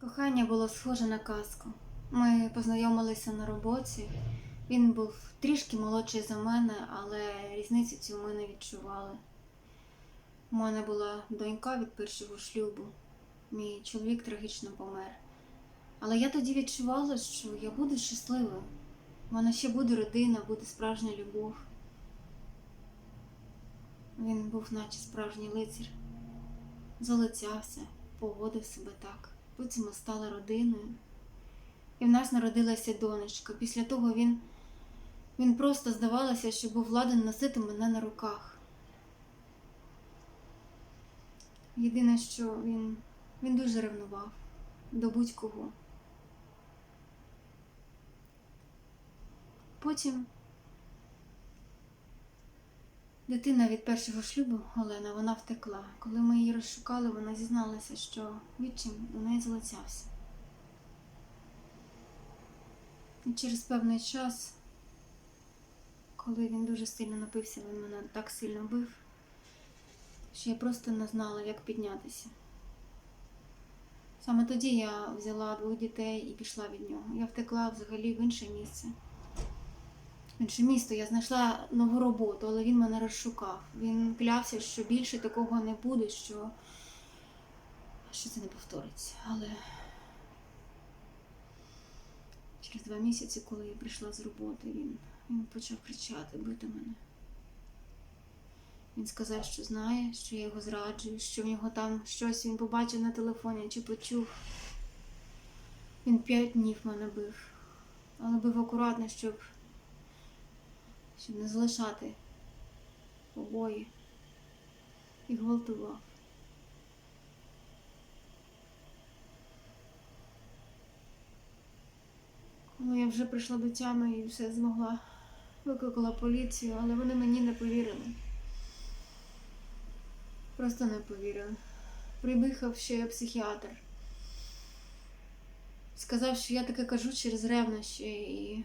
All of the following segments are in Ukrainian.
Кохання було схоже на казку. Ми познайомилися на роботі. Він був трішки молодший за мене, але різницю цю ми не відчували. У мене була донька від першого шлюбу. Мій чоловік трагічно помер. Але я тоді відчувала, що я буду щасливою. У мене ще буде родина, буде справжня любов. Він був наче справжній лицар. Залицявся, поводив себе так. Потім ми стали родиною. І в нас народилася донечка. Після того він, він просто здавалося, що був ладен носити мене на руках. Єдине, що він, він дуже ревнував до будь-кого. Потім дитина від першого шлюбу Олена, вона втекла. Коли ми її розшукали, вона зізналася, що відчим до неї залицявся. І через певний час, коли він дуже сильно напився, він мене так сильно бив, що я просто не знала, як піднятися. Саме тоді я взяла двох дітей і пішла від нього. Я втекла взагалі в інше місце. Інше місто я знайшла нову роботу, але він мене розшукав. Він клявся, що більше такого не буде, що, що це не повториться. Але через два місяці, коли я прийшла з роботи, він, він почав кричати, бити мене. Він сказав, що знає, що я його зраджую, що в нього там щось він побачив на телефоні чи почув. Він п'ять днів мене бив, але бив акуратно, щоб, щоб не залишати побої і гвалтував. Коли я вже прийшла до тями і все змогла, викликала поліцію, але вони мені не повірили. Просто не повірили. Приїхав ще психіатр. Сказав, що я таке кажу через ревнощі і.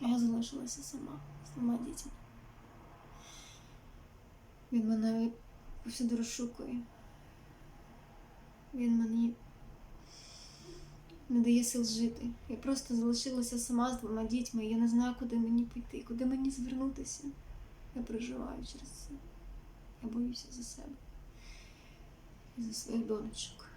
Я залишилася сама з двома дітьми. Він мене повсюди розшукує. Він мені не дає сил жити. Я просто залишилася сама з двома дітьми. Я не знаю, куди мені піти, куди мені звернутися. Я переживаю через це. Я боюся за себе і за своїх донечок.